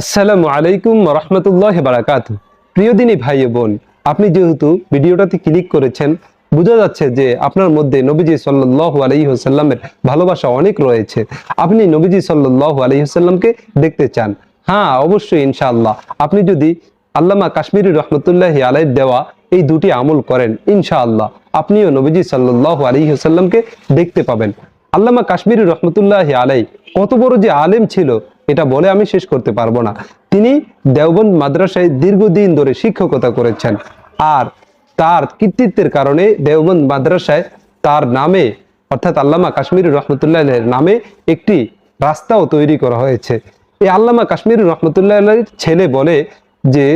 আসসালামু আলাইকুম রহমতুল্লাহ বারাকাত প্রিয় দিনী ভাই বোন, আপনি যেহেতু ভিডিওটাতে ক্লিক করেছেন, বোঝা যাচ্ছে যে আপনার মধ্যে নবীজি সাল্লাহ আলহি হোসাল্লামের ভালোবাসা অনেক রয়েছে। আপনি নবীজি সাল্লাহ আলহি হোসাল্লামকে দেখতে চান। হ্যাঁ অবশ্যই, ইনশাআল্লাহ। আপনি যদি আল্লামা কাশ্মীরি রহমতুল্লাহ আলাইর দেওয়া এই দুটি আমল করেন, ইনশাআল্লাহ, আপনিও নবীজি সাল্লাহ আলহি হোসাল্লামকে দেখতে পাবেন। আল্লামা কাশ্মীরি রহমতুল্লাহ আলাই কত বড় যে আলেম ছিল এটা বলে আমি শেষ করতে পারব না। তিনি দেওবন্দ মাদ্রাসায় দীর্ঘদিন ধরে শিক্ষকতা করেছেন আর তার কৃতিত্বের কারণে দেওবন্দ মাদ্রাসায় তার নামে, অর্থাৎ আল্লামা কাশ্মীর রহমতুল্লাহ নামে একটি রাস্তাও তৈরি করা হয়েছে। এই আল্লামা কাশ্মীর রহমতুল্লাহ ছেলে বলে যে,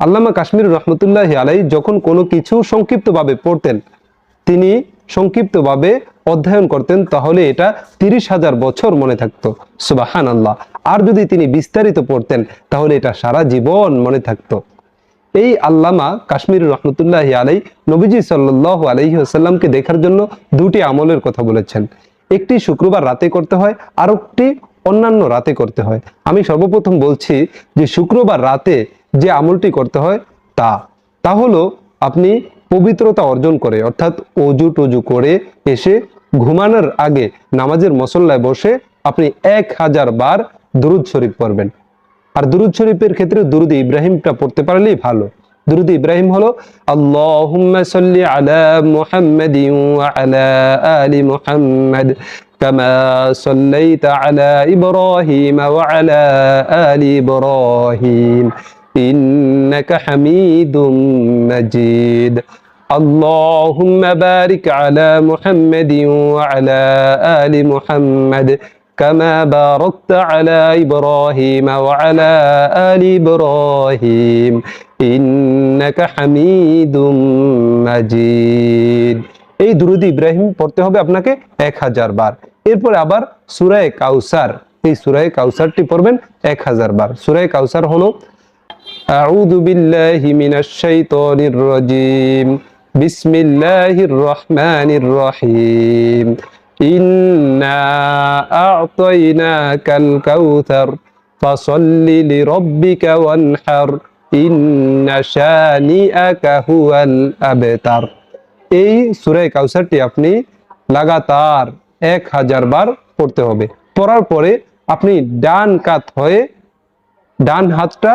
আল্লামা কাশ্মীর রহমতুল্লাহ আলাই যখন কোনো কিছু সংক্ষিপ্তভাবে পড়তেন, তিনি সংক্ষিপ্তভাবে অধ্যয়ন করতেন, তাহলে এটা তিরিশ হাজার বছর মনে থাকতো। সুবাহান আল্লাহ আর যদি তিনি বিস্তারিত পড়তেন, তাহলে এটা সারা জীবন মনে থাকতো। এই আল্লামা কাশ্মীর রহমতুল্লাহ আলাই নবীজি সাল্লাহ আলহি আসাল্লামকে দেখার জন্য দুটি আমলের কথা বলেছেন। একটি শুক্রবার রাতে করতে হয় আর একটি অন্যান্য রাতে করতে হয়। আমি সর্বপ্রথম বলছি যে শুক্রবার রাতে যে আমলটি করতে হয় তা। তা হলো আপনি পবিত্রতা অর্জন করে অর্থাৎ অজু টজু করে এসে ঘুমানোর আগে নামাজের মসল্লায় বসে আপনি এক হাজার বার দুরুদ শরীফ পড়বেন আর দুরুদ শরীফের ক্ষেত্রে দুরুদ ইব্রাহিমটা পড়তে পারলেই ভালো দুরুদ ইব্রাহিম হলো আল্লাহুম্মা সাল্লি আলা মুহাম্মাদিন ওয়া আলা আলি মুহাম্মাদ كما صليت على إبراهيم وعلى آل إبراهيم إنك حميد مجيد اللهم بارك على محمد وعلى آل محمد كما باركت على إبراهيم وعلى آل إبراهيم إنك حميد مجيد এই দুরুদ ইব্রাহিম পড়তে হবে আপনাকে এক হাজার বার এরপরে আবার সুরায় কাউসার এই সুরায় কাউসারটি পড়বেন এক হাজার বার সুরায় কাউসার হলো أعوذ بالله من الشيطان الرجيم بسم الله الرحمن الرحيم إنا أعطيناك الكوثر فصل لربك وانحر إن شانئك هو الأبتر এই সুরায় কাউসারটি আপনি লাগাতার এক হাজার বার পড়তে হবে পড়ার পরে আপনি ডান কাত হয়ে ডান হাতটা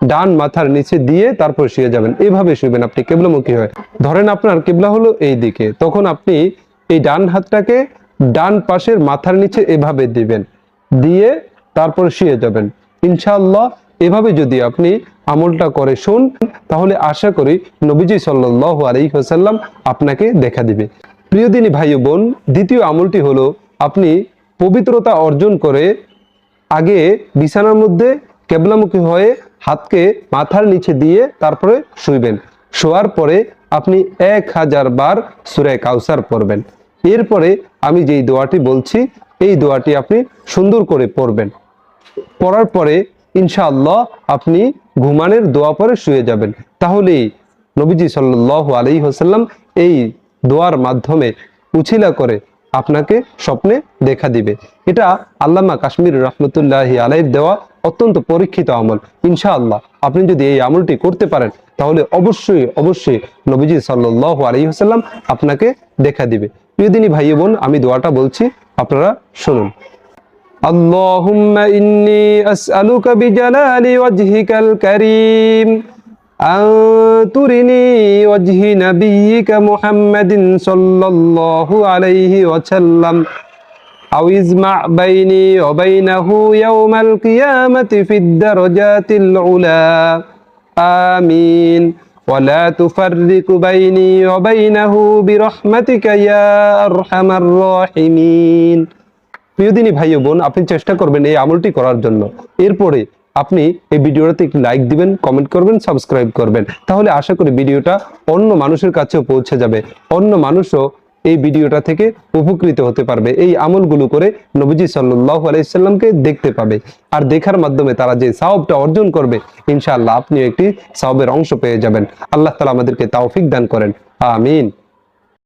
ডান মাথার নিচে দিয়ে তারপর শুয়ে যাবেন। এভাবে শুবেন আপনি, কেবলামুখী হয়ে। ধরেন আপনার কেবলা হলো এই দিকে, তখন আপনি এই ডান হাতটাকে ডান পাশের মাথার নিচে এভাবে দিবেন, দিয়ে তারপর শুয়ে যাবেন। ইনশাআল্লাহ, এভাবে যদি আপনি আমলটা করে শুন, তাহলে আশা করি নবীজি সাল্লাহ আলী হোসাল্লাম আপনাকে দেখা দিবে। প্রিয় দিনী ভাই বোন, দ্বিতীয় আমলটি হলো আপনি পবিত্রতা অর্জন করে আগে বিছানার মধ্যে কেবলামুখী হয়ে হাতকে মাথার নিচে দিয়ে তারপরে শুইবেন। শোয়ার পরে আপনি এক হাজার বার সুরে কাউসার পড়বেন। এরপরে আমি যেই দোয়াটি বলছি, এই দোয়াটি আপনি সুন্দর করে পড়বেন। পড়ার পরে ইনশাআল্লাহ আপনি ঘুমানের দোয়া পরে শুয়ে যাবেন। তাহলেই নবীজি সাল্লাহ আলী হোসাল্লাম এই দোয়ার মাধ্যমে উছিলা করে আপনাকে স্বপ্নে দেখা দিবে। এটা আল্লামা কাশ্মীর রহমতুল্লাহ আলাইর দেওয়া অত্যন্ত পরীক্ষিত আমল ইনশাআল্লাহ আপনি যদি এই আমলটি করতে পারেন তাহলে অবশ্যই অবশ্যই নবীজি সাল্লাহ আলী হোসাল্লাম আপনাকে দেখা দিবে প্রিয়দিনী ভাই বোন আমি দোয়াটা বলছি আপনারা শুনুন اللهم إني أسألك بجلال وجهك الكريم أن ترني وجه نبيك محمد صلى الله عليه وسلم أو اجمع بيني وبينه يوم القيامة في الدرجات العلا آمين ولا تفرق بيني وبينه برحمتك يا أرحم الراحمين প্রিয়দিনী ভাই ও বোন আপনি চেষ্টা করবেন এই আমলটি করার জন্য এরপরে আপনি এই ভিডিওটাতে একটি লাইক দিবেন কমেন্ট করবেন সাবস্ক্রাইব করবেন তাহলে আশা করি ভিডিওটা অন্য মানুষের কাছেও পৌঁছে যাবে অন্য মানুষও এই ভিডিওটা থেকে উপকৃত হতে পারবে। এই আমলগুলো করে নবীজি সাল্লাহ আলাইসাল্লামকে দেখতে পাবে। আর দেখার মাধ্যমে তারা যে সাহবটা অর্জন করবে, ইনশাআল্লাহ আপনি একটি সাহবের অংশ পেয়ে যাবেন। আল্লাহ তালা আমাদেরকে তাওফিক দান করেন। আমিন।